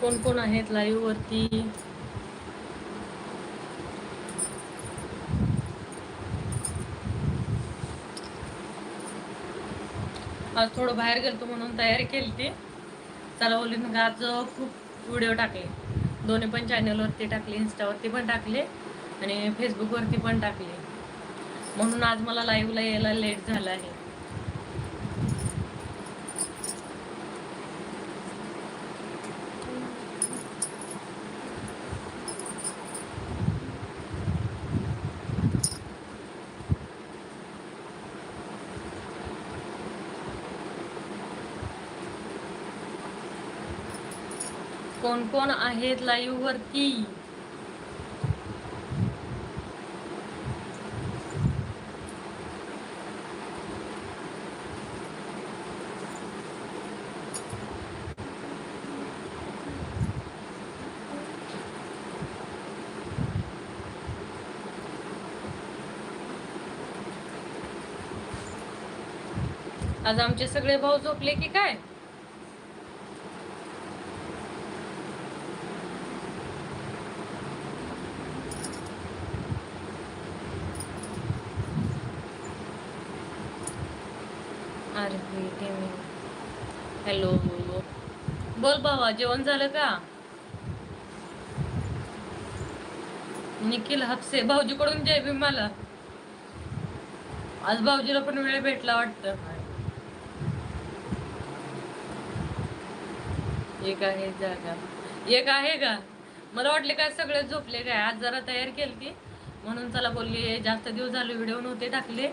कोण कोण आहेत लाईव्ह वरती? आज थोडं बाहेर गेलतो म्हणून तयारी केली ती. चला बोलली आज खूप व्हिडिओ टाकले. दोन्ही पण चॅनलवरती टाकले इन्स्टावरती पण टाकले आणि फेसबुकवरती पण टाकले. म्हणून आज मला लाईव्हला यायला लेट झाला आहे. कोण आहेत लाईव्ह वरती? आज आमचे सगळे भाऊ झोपले की काय? हवा जेवण झालं का? निखिल हापसे भाऊजीकडून जय भीम मला. आज भाऊजीला पण वेळ भेटला वाटतं. एक आहे जागा. एक आहे का? मला वाटले काय सगळे झोपले काय? आज जरा तयार केली ती म्हणून चला बोलली जास्त दिवस झाले व्हिडिओ नव्हते टाकले.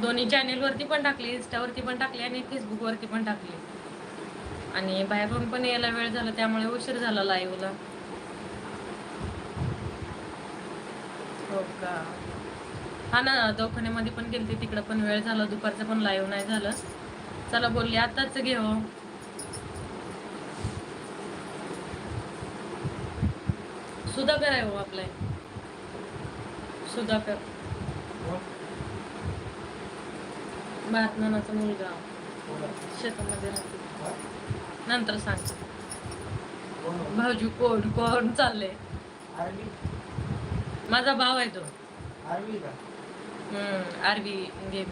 दोन्ही चॅनेलवरती पण टाकले इन्स्टावरती पण टाकले आणि फेसबुकवरती पण टाकले. आणि बाहेरून पण यायला वेळ झाला त्यामुळे उशीर झाला लाईव्हला. हो का? हा ना दवाखान्यामध्ये पण गेलते तिकडं पण वेळ झाला दुपारचं पण लाईव्ह नाही झालं. चला बोलली आताच घे हो सुधाकर आहे हो आपलाय सुधाकर. नानाचा मुलगा. शेतामध्ये राहतो. नंतर सांग. भाऊजी कोण कोण चाललंय? माझा भाव आहे तो. हम्म आरवी गेम.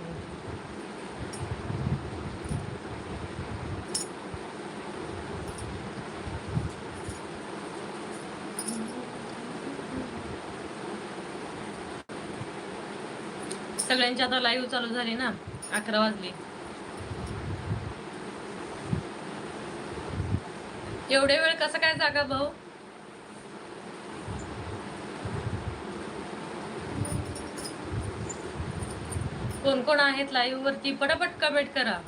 सगळ्यांची आता लाईव्ह चालू झाली ना अकरा वाजले. एवढे वेळ कसं काय जागा भाऊ? कोण कोण आहेत लाईव्ह वरती? पटापट कमेंट करा.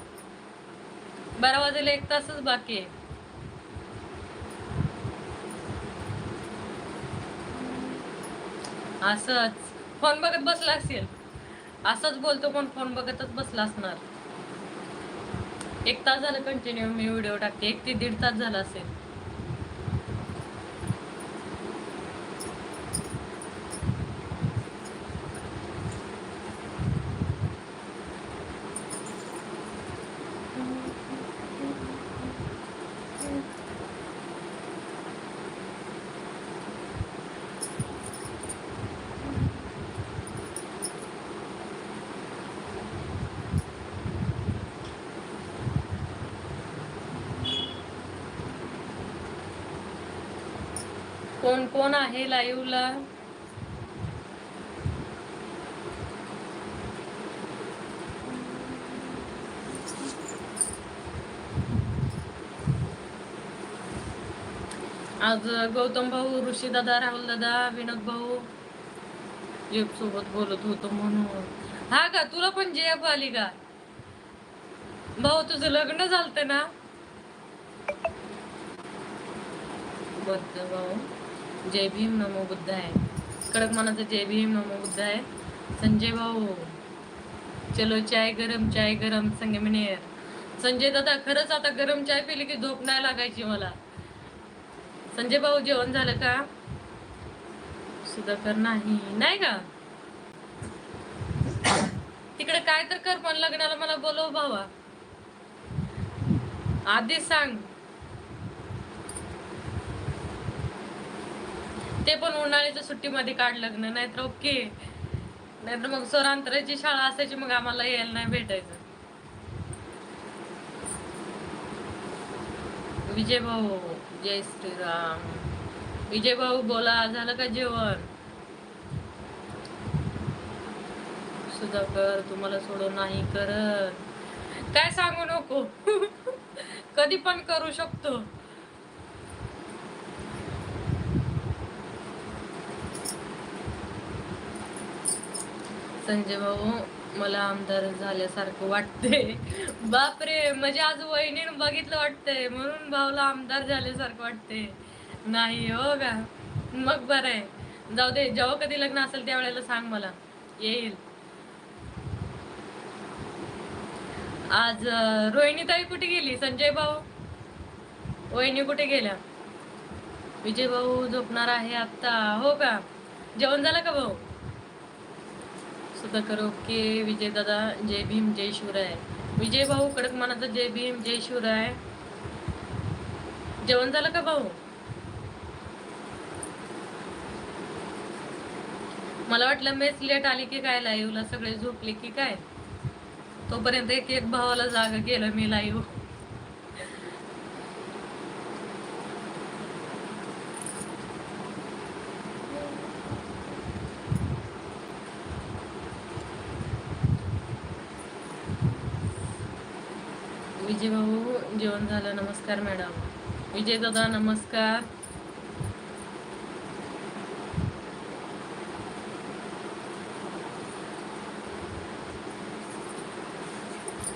बारा वाजेला एक तासच बाकी आहे. असंच. फोन बघत बसला असेल. असंच बोलतो पण फोन बघतच बसला असणार. एक तास झालं कंटिन्यू मी व्हिडिओ टाकते. एक ते दीड तास झाला असेल कोण कोण आहे लाईव्हला आज गौतम भाऊ ऋषी दादा राहुल दादा विनोद भाऊ जेब सोबत बोलत होतो म्हणून. हा का? तुला पण जेब आली का? भाऊ तुझं लग्न झालत ना? बद्दल भाऊ जय भीम नमो बुद्ध आहे कडक मनाचं जय भीम नमो बुद्ध आहे संजय भाऊ चलो चाय गरम चाय गरम संगमनेर संजय दादा खरंच आता गरम चाय पिली की झोप नाही लागायची मला. संजय भाऊ जेवण झालं का? सुधाकर नाही. नाही का? तिकडे काय तर कर पण लग्नाला मला बोलव भावा. आधी सांग. ते पण उन्हाळ्याच्या सुट्टीमध्ये काढ लग्न नाहीतर ओके. नाहीतर मग स्वरांतराची शाळा असायची मग आम्हाला यायला नाही भेटायचं. विजय भाऊ जय श्रीराम. विजय भाऊ बोला झालं का जेवण? सुधाकर तुम्हाला सोडून नाही करत. काय सांगू नको. कधी पण करू शकतो. संजय भाऊ मला आमदार झाल्यासारखं वाटते बापरे म्हणजे आज वहिनीने बघितलं वाटतंय. म्हणून भाऊला आमदार झाल्यासारखं वाटते नाही हो का? मग बरं आहे. जाऊ दे जेव्हा कधी लग्न असेल त्यावेळेला सांग मला. येईल. आज रोहिणीताई रोहिणी ताई कुठे गेली? संजय भाऊ? वहिनी कुठे गेल्या? विजय भाऊ झोपणार आहे आता. हो का? जेवण झालं का भाऊ? सुधाकर ओके विजय दादा जय भीम जय शिवराय. विजय भाऊ कडक मनाचा जय भीम जय शिवराय. जेवण झालं का भाऊ? मला वाटलं मेच लेट आली की काय लाईव्हला सगळे झोपले की काय? तोपर्यंत एक एक भावाला जागा गेलं मी लाईव्ह विजय भाऊ जेवण झालं. नमस्कार मॅडम. विजय दादा नमस्कार.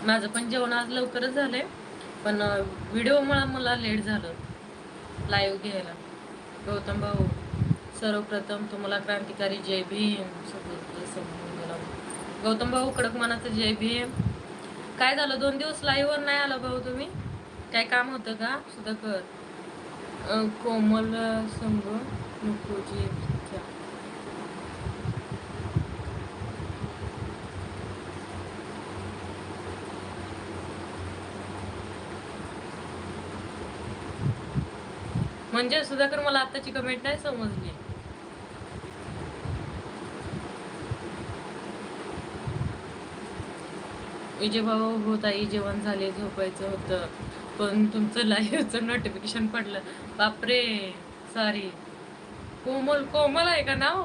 माझं पण जेवण आज लवकरच झालंय पण व्हिडिओ मुळे मला लेट झालं. लाईव्ह घ्यायला. गौतम भाऊ सर्वप्रथम तुम्हाला क्रांतिकारी जय भीम. गौतम भाऊ कडक मनाचं जय भीम. काय झालं? दोन दिवस लाईव्हवर नाही आला भाऊ तुम्ही? काय काम होतं का? सुधाकर कर. कोमल संघ नकोजी म्हणजे सुधाकर मला आताची कमेंट नाही समजली. विजय भाऊ हो ताई जेवण झाले झोपायचं होतं. पण तुमचं लाईव्हचं नोटिफिकेशन पडलं. बापरे सॉरी कोमल कोमल आहे का नाव?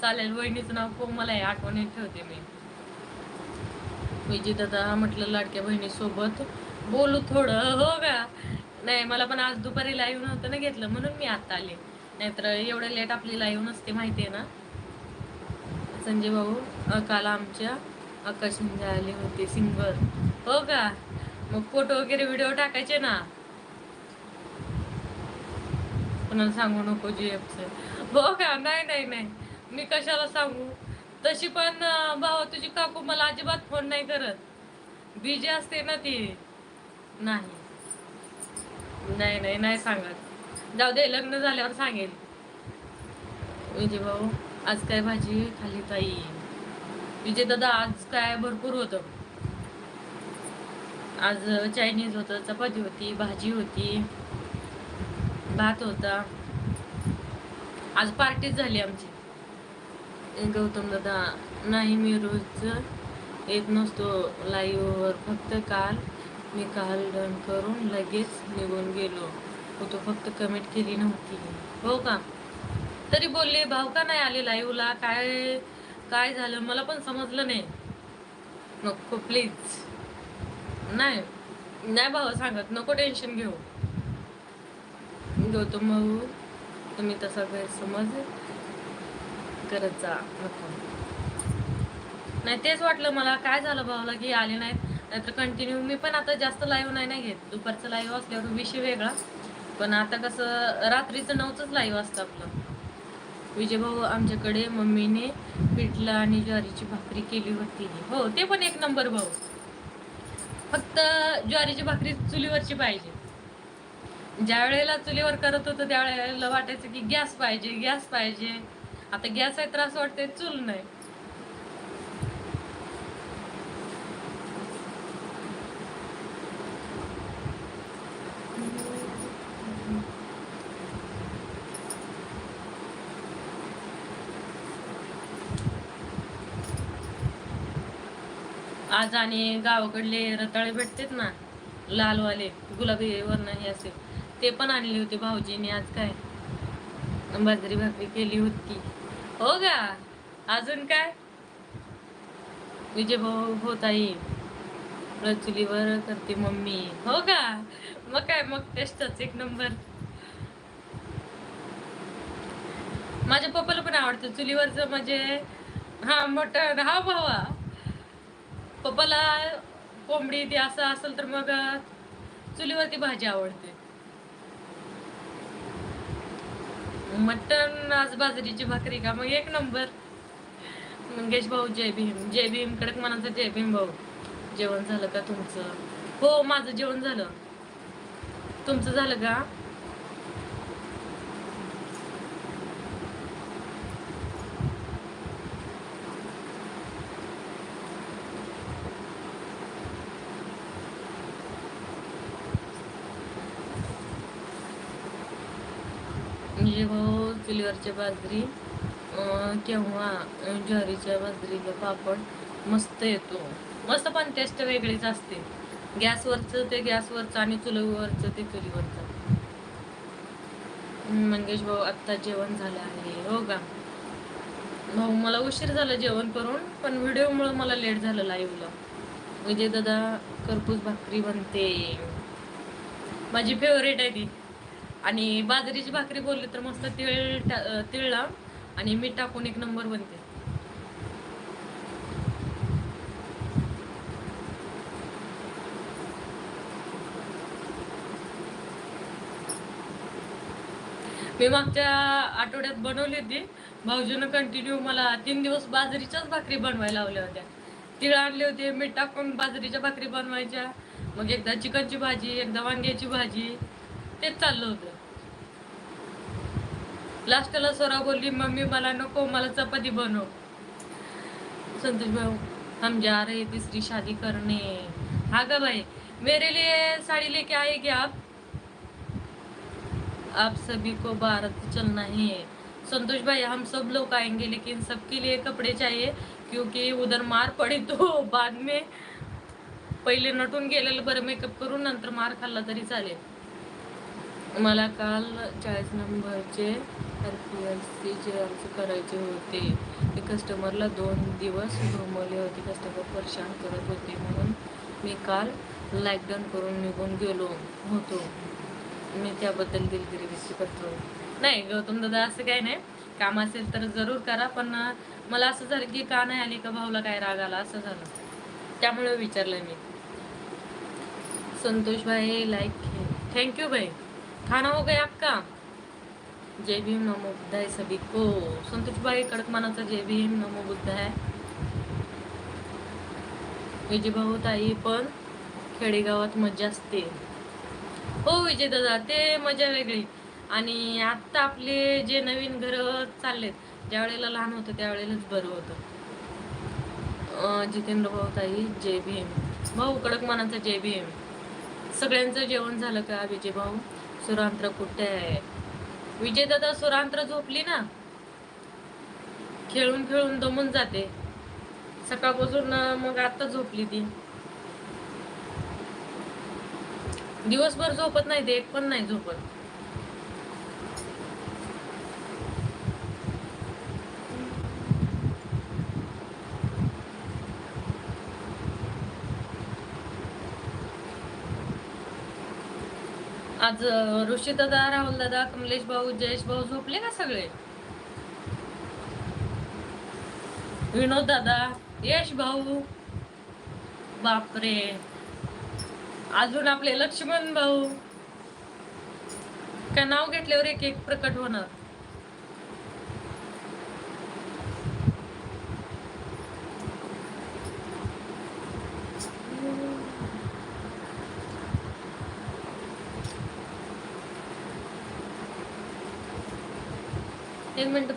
चालेल वहिनीचं नाव कोमल आहे आठवणीत ठेवते मी. विजय दादा म्हटलं लाडक्या बहिणीसोबत बोलू थोडं. हो का? नाही मला पण आज दुपारी लाईव्ह नव्हतं ना घेतलं म्हणून मी आता आले. नाहीतर एवढं लेट आपली लाईव्ह नसते माहिती आहे ना? संजय भाऊ काल आमच्या आकाश शिंदे आले होते सिंगर. हो का? मग फोटो वगैरे व्हिडिओ टाकायचे ना? कोणाला सांगू नको जी जीएफच हो का? नाही नाही नाही. मी कशाला सांगू? तशी पण भाऊ भावा तुझी काकू मला अजिबात फोन नाही करत. बिजी असते ना ती. नाही. नाही नाही नाही सांगत. जाऊ दे लग्न झाल्यावर सांगेल. विजय भाऊ हो. आज काय भाजी खाली ताई? विजय दादा आज काय भरपूर होतं. आज चायनीज होतं चपाती होती भाजी होती भात होता. आज पार्टीच झाली आमची. गौतम दादा नाही मी रोज येत नसतो लाईव्हवर फक्त काल मी काल डन करून लगेच निघून गेलो. होतो फक्त कमेंट केली नव्हती. हो का? तरी बोलले भाऊ का नाही आले लाईव्हला काय काय झालं मला पण समजलं नाही. नको प्लीज नाही नाही भाऊ सांगत. नको टेन्शन घेऊ. गौतम भाऊ तुम्ही तसा गैरसमज करत जा नको. नाही तेच वाटलं मला. काय झालं भावाला की आले नाहीत. नाहीतर कंटिन्यू मी पण आता जास्त लाईव्ह नाही नाही घेत. दुपारचं लाईव्ह असल्यावर विषय वेगळा. पण आता कसं रात्रीचं नऊचंच लाईव्ह असतं आपलं. विजय भाऊ आमच्याकडे मम्मीने पिठला आणि ज्वारीची भाकरी केली होती. हो ते पण एक नंबर भाऊ. फक्त ज्वारीची भाकरी चुलीवरची पाहिजे. ज्या वेळेला चुलीवर करत होतो त्यावेळेला वाटायचं की गॅस पाहिजे गॅस पाहिजे. आता गॅस आहे त्रास वाटते चूल नाही. आज आणि गावाकडले रताळे भेटतात ना लालवाले गुलाबी वर्ण हे असे ते पण आणले होते भाऊजीने आज काय? बाजरी भाकरी केली होती. हो का? अजून काय? विजय भाऊ होत आई चुलीवर करते मम्मी. हो का? मग काय मग टेस्टच एक नंबर. माझ्या पप्पाला पण आवडतं चुलीवरचं म्हणजे हा मटण हा भावा. पप्पाला कोंबडी ते असं असेल तर मग चुलीवरती भाजी आवडते. मटण आज बाजरीची भाकरी का? मग एक नंबर. मंगेश भाऊ जय भीम. जय भीम कडक मनाचा जय भीम भाऊ. जेवण झालं का तुमचं? हो माझं जेवण झालं. तुमचं झालं का म्हणजे भाऊ बाजरी किंवा ज्वारीच्या बाजरीचा पापड मस्त येतो. मस्त पण टेस्ट वेगळीच असते. गॅसवरचं ते गॅसवरचं आणि चुलीवरचं ते चुलीवरचं. मंगेश भाऊ आत्ता जेवण झालं आहे हो का? भाऊ मला उशीर झाला जेवण करून पण व्हिडिओमुळे मला लेट झालं लाईव्हला विजय दादा करपूस भाकरी बनते. माझी फेवरेट आहे ती. आणि बाजरीची भाकरी बोलली तर मस्त तिळ टा- तिळ लाव आणि मीठ टाकून एक नंबर बनते. मी मागच्या आठवड्यात बनवली होती. भाऊजीनं कंटिन्यू मला तीन दिवस बाजरीच्याच भाकरी बनवायला लावल्या होत्या. तिळ आणले होते मीठ टाकून बाजरीच्या भाकरी बनवायच्या. मग एकदा चिकनची भाजी एकदा वांग्याची भाजी तेच चाललं होतं. लास्टला स्वरा बोलली मम्मी मला नको मला चपाती बनव. संतोष भाऊ हम जा रहे तीसरी शादी करने. हा का भाई मेरे लिए साड़ी लेके आए क्या आप? आप सभी को भारत चलना है. संतोष भाई हम सब लोग आएंगे लेकिन सबके लिए कपड़े चाहिए क्योंकि उधर मार पड़ी तो बाद में पहिले नटून गेलेलं बरं मेकअप करून नंतर मार खाल्ला तरी चालेल. मला काल चाळीस नंबरचे आर पी एल सी जे अर्ज करायचे होते. ते कस्टमरला दोन दिवस घुमवले होते. कस्टमर परेशान करत होते. म्हणून मी काल लॉकडाऊन करून निघून गेलो होतो. मी त्याबद्दल दिलगिरी व्यक्त करतो नाही गौतम दादा असं काही नाही. काम असेल तर जरूर करा पण मला असं झालं की का नाही आली का भाऊला काय राग आला असं झालं. त्यामुळे विचारलं मी. संतोष भाई लाईक थँक्यू भाई खाना हो गया आपका? जय भीम नमो बुद्ध है सभी को संतोष भाई कडक जय भीम नमो बुद्ध है विजय ताई पण खेडेगावात मजा असते. हो विजय दादा ते मजा वेगळी. आणि आत्ता आपले जे नवीन घर चाललेत ज्या वेळेला लहान होतं त्यावेळेलाच बरं होतं. जितेंद्र भाऊ ताई जय भीम. भाऊ कडक मानाचा जय भीम. सगळ्यांचं जेवण झालं का विजय भाऊ सुरांत्र कुठे आहे? विजयदादा सुरांत्र झोपली ना? खेळून खेळून दमून जाते. सकाळपासून मग आता झोपली ती. दिवसभर झोपत नाही ते एक पण नाही झोपत. आज ऋषी दादा राहुल दादा कमलेश भाऊ जयेश भाऊ झोपले का सगळे? विनोद दादा यश भाऊ बापरे. अजून आपले लक्ष्मण भाऊ काय नाव घेतल्यावर एक एक प्रकट होणार. मिनिट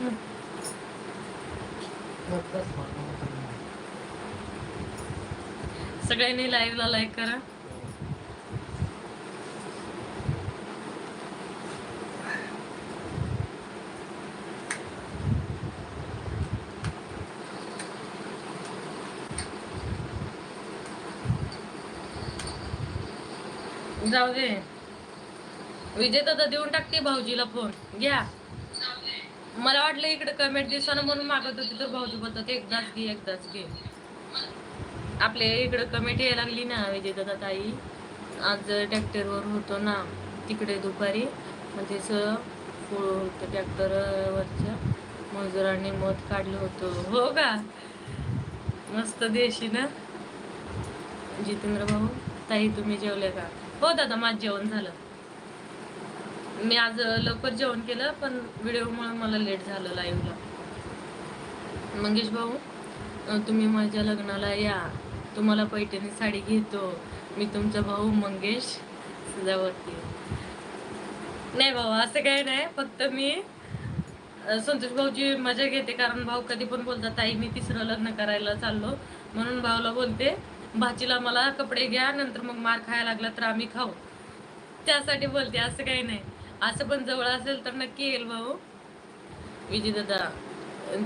हं. सगळ्यांनी लाईव्हला लाईक करा जाऊ दे. विजय दादा देऊन टाकते भाऊजीला फोन घ्या. मला वाटलं इकडे कमेंट दिसताना म्हणून मागत होती तर भाऊजी बोलतात एकदाच घे एकदाच घे. आपल्या इकडे कमेंट यायला लागली ना विजय दादा ताई. आज ट्रॅक्टरवर होतो ना तिकडे दुपारी. मग होतं ट्रॅक्टरवरचं मजुरांनी मध काढलं होतं. हो का? मस्त देशी ना? जितेंद्र भाऊ ताई तुम्ही जेवले का? हो दादा माझं जेवण झालं. मी आज लवकर जेवण केलं पण व्हिडिओमुळे मला लेट झालं लाईव्हला मंगेश भाऊ तुम्ही माझ्या लग्नाला या. तुम्हाला पैठणी साडी घेतो. मी तुमचा भाऊ मंगेश सजावती नाही भाऊ असं काही नाही. फक्त मी संतोष भाऊची मजा घेते. कारण भाऊ कधी पण बोलतात ताई मी तिसरं लग्न करायला चाललो. म्हणून भाऊला बोलते. भाचीला मला कपडे घ्या नंतर मग मार खायला लागला तर आम्ही खाऊ. त्यासाठी बोलते असं काही नाही. असं पण जवळ असेल तर नक्की येईल भाऊ. विजय दादा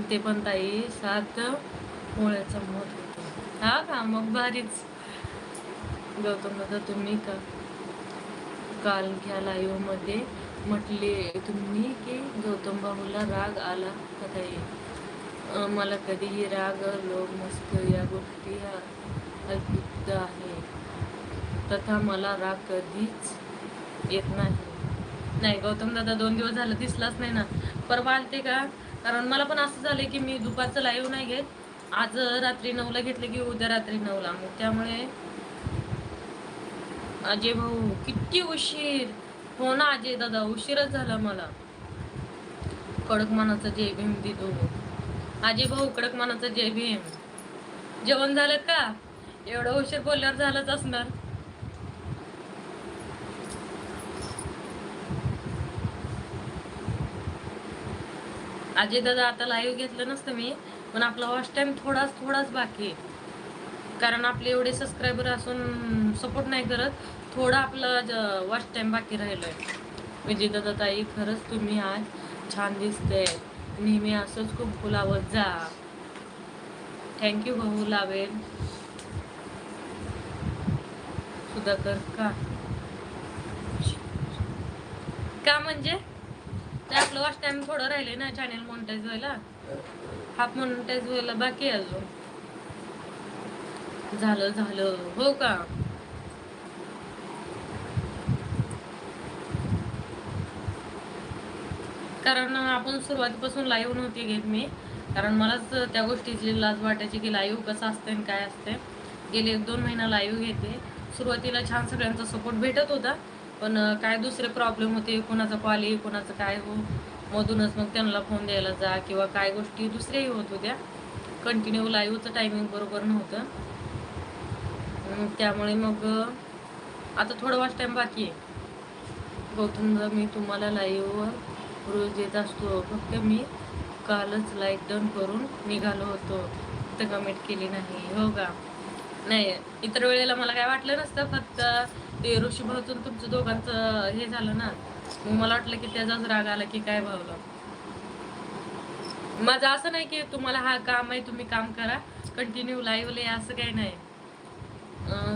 ते पण ताई सात पोळ्याचा मत होतो. हा का? मग भारीच. गौतम दादा तुम्ही का? काल घ्या लाईव्हमध्ये म्हटले तुम्ही की गौतम भाऊला राग आला का ताई? मला कधीही राग लोक मस्त या गोष्टी ह्या आहे. तथा मला राग कधीच येत नाही. नाही गौतम दादा दोन दिवस झालं दिसलाच नाही ना. परवा आलते का? कारण मला पण असं झालं की मी दुपारचं लाईव्ह नाही घेत. आज रात्री नऊला घेतलं की उद्या रात्री नऊला. मग त्यामुळे अजय भाऊ किती उशीर. हो ना अजय दादा उशीरच झाला मला. कडक मानाचा जय भीम दिदो. अजय भाऊ कडक मानाचा जय भीम. जेवण झालं का? एवढं उशीर बोलल्यावर झालंच असणार. अजय दादा आता लाईव्ह घेतलं नसतं मी पण आपला वॉच टाइम थोडाच थोडाच बाकी आहे. कारण आपले एवढे सबस्क्रायबर असून सपोर्ट नाही करत थोडा आपला वॉच टाइम बाकी राहिलोय. विजय दादा ताई खरंच तुम्ही आज छान दिसते. नेहमी असंच खूप फुलावत जा. थँक्यू भाऊ लावेल. सुधाकर का? का म्हणजे? ते आपलं वॉच टाइम थोडं राहिले ना चॅनेल मॉनिटाईज व्हायला? हाफ मॉनिटाईज व्हायला बाकी अजून. झालं झालं. हो का? कारण आपण सुरुवातीपासून लाईव्ह नव्हती घेत मी. कारण मलाच त्या गोष्टीची लाज वाटायची की लाईव्ह कसं असते आणि काय असते गेले एक दोन महिना लाईव्ह घेते. सुरुवातीला छान सगळ्यांचा सपोर्ट भेटत होता पण काय दुसरे प्रॉब्लेम होते कोणाचा कॉल ये कोणाचं काय हो मधूनच मग त्यांना फोन द्यायला जा किंवा काय गोष्टी दुसऱ्याही होत होत्या. कंटिन्यू लाईव्हचं टायमिंग बरोबर नव्हतं. त्यामुळे मग आता थोडं वाच टाईम बाकी आहे. गौतम मी तुम्हाला लाईव्हवर रोज येत असतो. फक्त मी कालच लाईक डन करून निघालो होतो. तर कमेंट केली नाही. हो का? नाही इतर वेळेला मला काय वाटलं नसतं फक्त ते ऋषी भाऊचं तुमचं दोघांचं हे झालं ना मग मला वाटलं की त्याचाच राग आला की काय भावलं. माझं असं नाही की तुम्हाला हा काम आहे तुम्ही काम करा कंटिन्यू लाईव्ह असं काही नाही.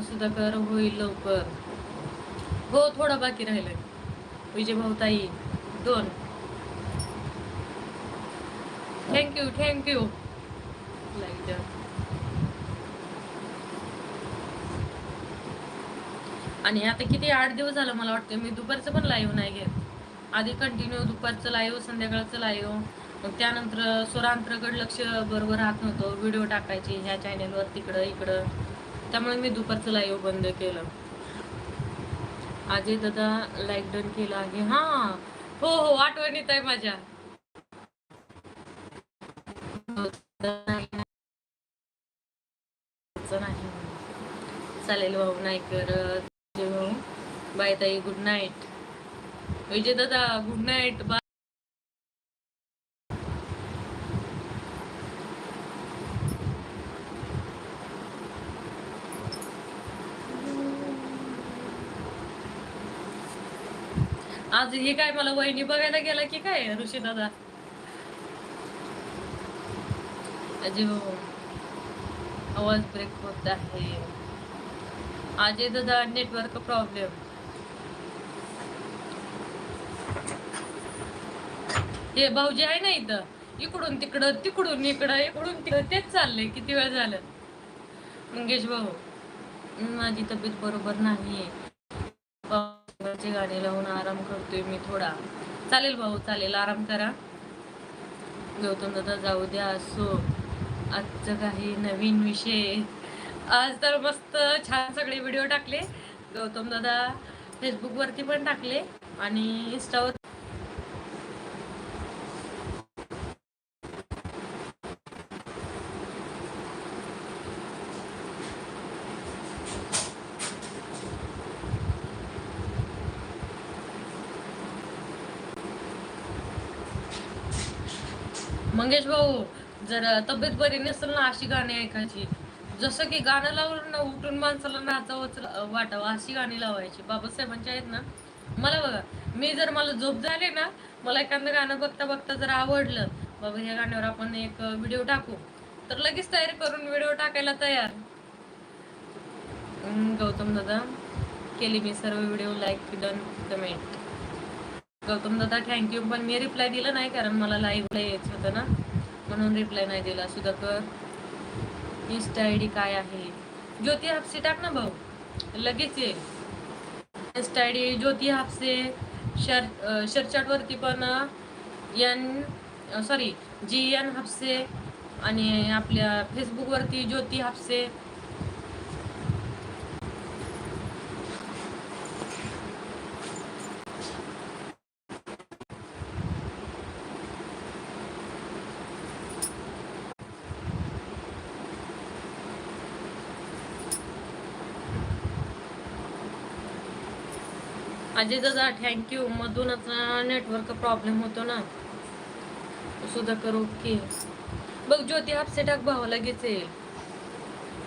सुधाकर होईल लवकर. हो थोडं बाकी राहिलंय. विजय भाऊताई दोन. थँक्यू थँक्यू लाइट आणि आता किती आठ दिवस झालं मला वाटतं मी दुपारचं पण लाईव्ह नाही घेत. आधी कंटिन्यू दुपारचं लाईव्ह संध्याकाळचं लाईव्ह मग त्यानंतर स्वरांतराकडे लक्ष बरोबर राहत नव्हतं. व्हिडिओ टाकायचे ह्या चॅनेलवर तिकडं इकडं. त्यामुळे मी दुपारचं लाईव्ह बंद केलं. अजय दादा लाईक डन केलं आहे. हा. हो हो आठवणीत आहे माझ्या. चालेल भाऊ नाही करत. बाय ताई गुड नाईट विजय दादा गुड नाईट बाय आज हे काय मला वहिनी बघायला गेला की काय ऋषी दादा? अजय आवाज ब्रेक होत आहे. अजय दादा नेटवर्क प्रॉब्लेम हे भाऊजी आहे ना इथं? इकडून तिकडं तिकडून इकडं इकडून तिकडं. तेच चाललंय किती वेळ झालं? मंगेश भाऊ माझी तब्येत बरोबर नाही आहे गाणे लावून आराम करतोय मी थोडा. चालेल भाऊ चालेल. आराम करा. गौतम दादा जाऊ द्या. असो. आजचं काही नवीन विषय. आज तर मस्त छान सगळे व्हिडिओ टाकले. गौतम दादा फेसबुक वरती पण टाकले आणि इंस्टावर मंगेश भाऊ जर तब्येत बरी नसेल ना अशी गाणी ऐकायची. जसं की गाणं लावलं ना उठून माणसाला नाचावंच वाटावं अशी गाणी लावायची. बाबासाहेबांची आहेत ना. मला बघा मी जर मला झोप झाली ना मला एखादं गाणं बघता बघता जर आवडलं बाबा ह्या गाण्यावर आपण एक व्हिडिओ टाकू. तर लगेच तयारी करून व्हिडिओ टाकायला तयार. गौतम दादा केली मी सर्व video like done comment Gautam दादा थँक्यू पण मी रिप्लाय दिला नाही कारण मला लाईव्हला यायचं होतं ना. म्हणून रिप्लाय नाही दिला. सुधाकर इन्स्टा आय डी काय आहे? ज्योती हापसे टाक ना भाऊ. लगेच ये. Insta I D Jyoti Hapse शर शर्चॅटवरती पण N sorry G N Hapse आणि आपल्या फेसबुकवरती ज्योती हापसे. अजय दादा थँक्यू मधूनच नेटवर्क प्रॉब्लेम होतो ना. सुधाकर ओके बघ ज्योती हापसे टाक भाऊ लगेच येईल.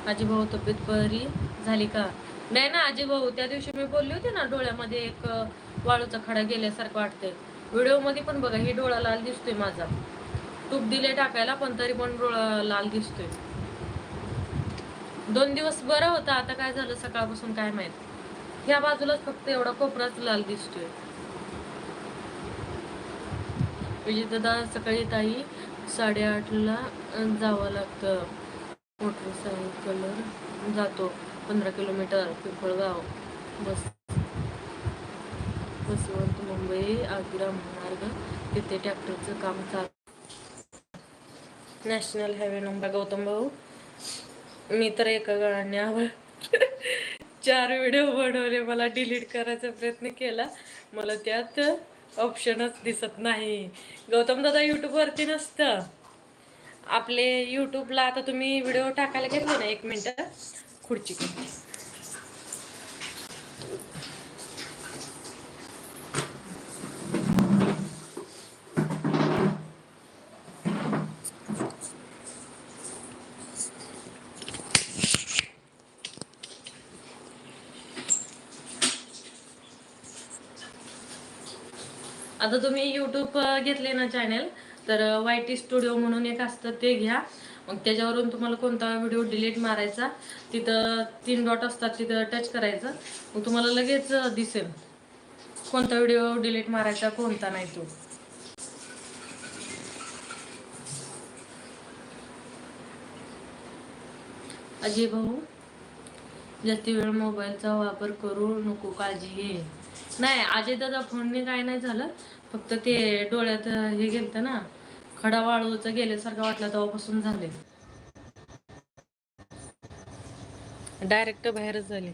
आजी भाऊ तब्येत बरी झाली का? नाही ना आजी भाऊ त्या दिवशी मी बोलली होती ना डोळ्यामध्ये एक वाळूचा खडा गेल्यासारखं वाटतंय. व्हिडिओमध्ये पण बघा हे डोळा लाल दिसतोय माझा. तूप दिले टाकायला पण तरी पण डोळा लाल दिसतोय. दोन दिवस बरं होता आता काय झालं सकाळपासून काय माहिती. ह्या बाजूलाच फक्त एवढा कोपराच लाल दिसतोय. विजयदादा सकाळी ताई साडेआठला जावं लागतं. मोटरसायकलवर जातो पंधरा किलोमीटर पिंपळगाव. बस. बसवंत मुंबई आग्रा महामार्ग. तिथे ट्रॅक्टरचं काम चालू. नॅशनल हायवे नंबर गौतम भाऊ. मी तर एका गाण्यावर चार व्हिडिओ बनवले मला डिलीट करायचा प्रयत्न केला. मला त्यात ऑप्शनच दिसत नाही. गौतम दादा युट्यूब नसतं. आपले युट्यूबला आता तुम्ही व्हिडिओ टाकायला घेतले ना एक मिनिट खुर्ची. आता तुम्ही युट्यूब घेतले ना चॅनेल तर वाय टी स्टुडिओ म्हणून एक असतं ते घ्या. मग त्याच्यावरून तुम्हाला कोणता व्हिडिओ डिलीट मारायचा तिथं तीन डॉट असतात तिथं टच करायचं. मग तुम्हाला लगेच दिसेल. कोणता व्हिडिओ डिलीट मारायचा कोणता नाही तो. अजय भाऊ जास्ती वेळ मोबाईलचा वापर करू नको काळजी घे. नाही अजय दादा फोनने काय नाही झालं. फक्त ते डोळ्यात हे गेलतं ना खडा वाळूचं गेल्यासारखं वाटलं तेव्हापासून झाले डायरेक्ट बाहेरच झाले.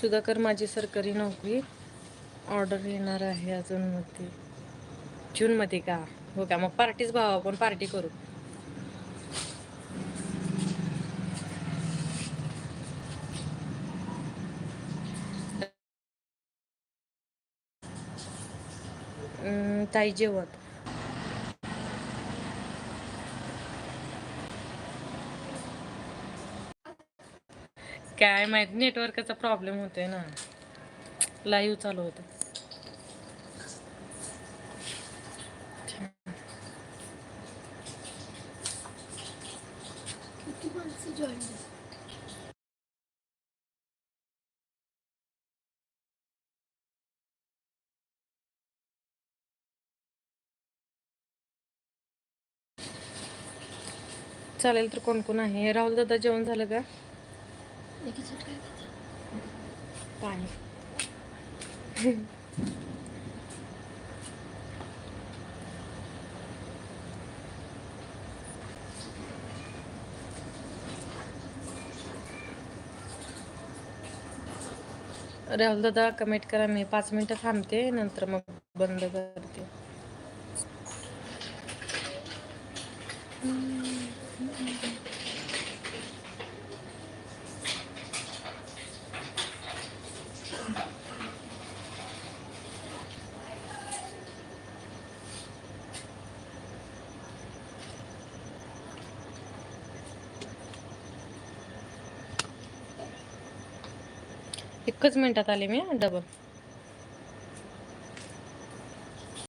सुधाकर माझी सरकारी नोकरी. ऑर्डर येणार आहे अजून मध्ये. जून मध्ये का? हो का? मग पार्टीच भावा आपण पार्टी करू. ताई जेवण काय माहीत नेटवर्कचा प्रॉब्लेम होतोय ना. लाईव्ह चालू होतं. चालेल तर कोण कोण आहे? राहुल दादा जेवण झालं का? काय पाणी. राहुल दादा कमेंट करा. मी पाच मिनिटं थांबते नंतर मग बंद करते. एकच मिनिटात आले मी डबल